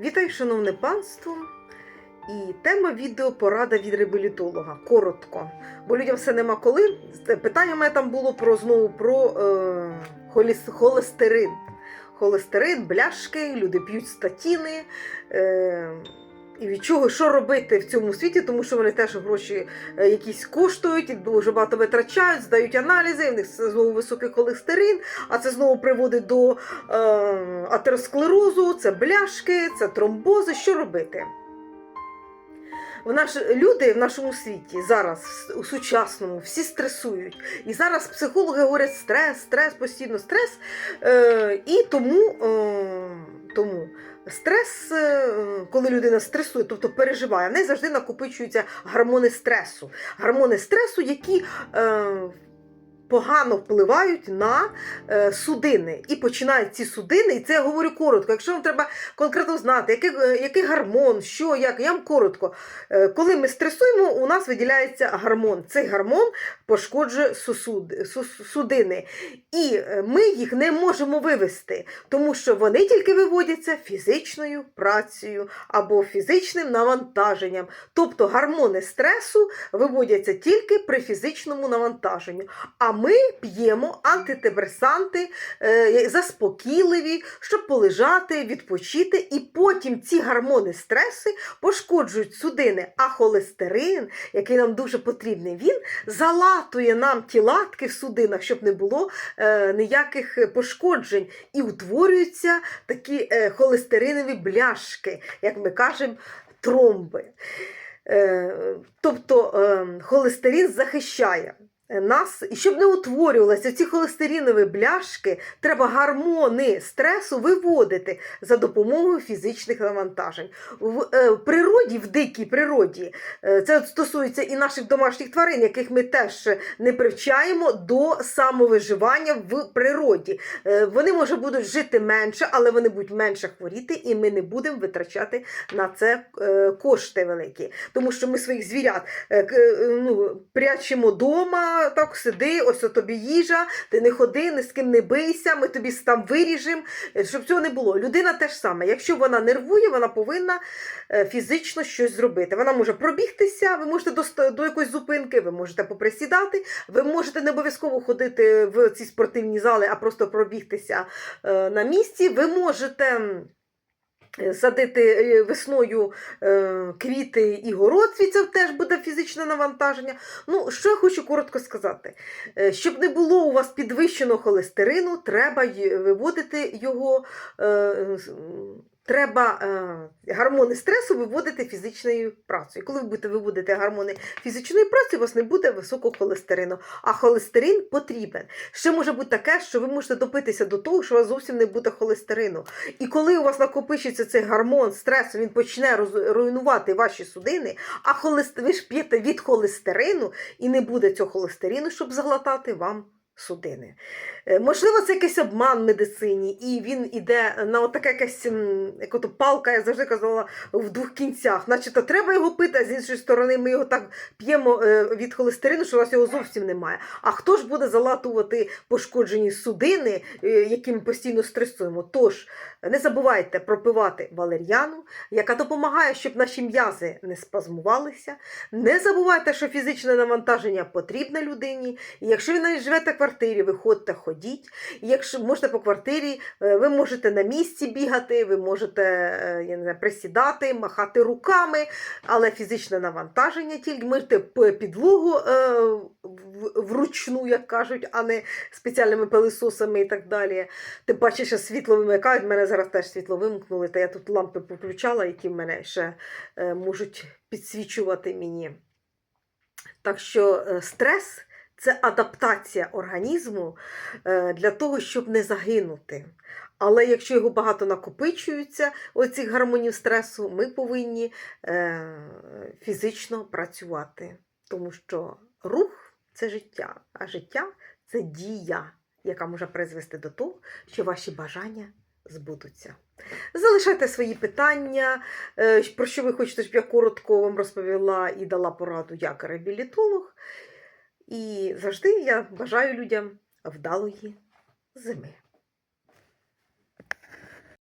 Вітаю, шановне панство! І тема відео порада від реабілітолога. Коротко. Бо людям все нема коли. Питання у мене там було про знову про е, холестерин. Холестерин, бляшки, люди п'ють статіни. Е, і від чого, що робити в цьому світі, тому що вони теж гроші е, якісь коштують, і дуже багато витрачають, здають аналізи, в них знову високий холестерин, а це знову приводить до е, атеросклерозу, це бляшки, це тромбози. Що робити? В наш, люди в нашому світі зараз, у сучасному, всі стресують. І зараз психологи говорять стрес, стрес, постійно стрес. Е, і тому, е, тому стрес, е, коли людина стресує, тобто переживає, в неї завжди накопичуються гормони стресу. Гормони стресу, які е, погано впливають на е, судини. І починають ці судини, і це я говорю коротко. Якщо вам треба конкретно знати, який, е, який гормон, що, як, я вам коротко. Е, коли ми стресуємо, у нас виділяється гормон. Цей гормон пошкоджує сосуди, сус- судини. І ми їх не можемо вивести, тому що вони тільки виводяться фізичною працею або фізичним навантаженням. Тобто гормони стресу виводяться тільки при фізичному навантаженню. А ми п'ємо антидепресанти е, заспокійливі, щоб полежати, відпочити, і потім ці гормони стресу пошкоджують судини. А холестерин, який нам дуже потрібний, він залатує нам ті латки в судинах, щоб не було е, ніяких пошкоджень. І утворюються такі е, холестеринові бляшки, як ми кажемо, тромби. Тобто е, холестерин захищає. Нас, і щоб не утворювалися ці холестеринові бляшки, треба гормони стресу виводити за допомогою фізичних навантажень. В е, природі, в дикій природі, е, це стосується і наших домашніх тварин, яких ми теж не привчаємо до самовиживання в природі. Е, Вони, може, будуть жити менше, але вони будуть менше хворіти, і ми не будемо витрачати на це кошти великі. Тому що ми своїх звірят ну, прячемо так сиди, ось о тобі їжа, ти не ходи, ні з ким не бийся, ми тобі там виріжемо, е, щоб цього не було. Людина теж саме. Якщо вона нервує, вона повинна е, фізично щось зробити. Вона може пробігтися, ви можете до, до якоїсь зупинки, ви можете поприсідати, ви можете не обов'язково ходити в ці спортивні зали, а просто пробігтися е, на місці. Ви можете. Садити е, весною е, квіти і город, це теж буде фізичне навантаження. Ну, що я хочу коротко сказати. Е, Щоб не було у вас підвищеного холестерину, треба виводити його. Треба е, гормони стресу виводити фізичною працею. Коли ви будете виводити гормони фізичної праці, у вас не буде високого холестерину. А холестерин потрібен. Ще може бути таке, що ви можете допитися до того, що у вас зовсім не буде холестерину. І коли у вас накопичиться цей гормон стресу, він почне руйнувати ваші судини, а холест... ви ж п'єте від холестерину, і не буде цього холестерину, щоб заглотати вам судини. Е, Можливо, це якийсь обман в медицині, і він іде на отака якась як палка, я завжди казала, в двох кінцях. Начебто треба його пити, а з іншої сторони ми його так п'ємо е, від холестерину, що у нас його зовсім немає. А хто ж буде залатувати пошкоджені судини, е, які ми постійно стресуємо? Тож не забувайте пропивати валер'яну, яка допомагає, щоб наші м'язи не спазмувалися. Не забувайте, що фізичне навантаження потрібне людині. І якщо ви навіть живете в квартирі, виходьте, ходіть. І якщо можете по квартирі, е, ви можете на місці бігати, ви можете е, я не знаю, присідати, махати руками, але фізичне навантаження тільки мити підлогу е, вручну, як кажуть, а не спеціальними пилисосами і так далі. Тим паче, що світло вимикають, в мене зараз теж світло вимкнули, та я тут лампи включала, які в мене ще е, можуть підсвічувати мені. Так що е, стрес це адаптація організму е, для того, щоб не загинути. Але якщо його багато накопичується, оцих гормонів стресу, ми повинні фізично працювати. Тому що рух це життя, а життя це дія, яка може призвести до того, що ваші бажання збудуться. Залишайте свої питання, е, про що ви хочете, щоб я коротко вам розповіла і дала пораду як реабілітолог. І завжди я бажаю людям вдалої зими.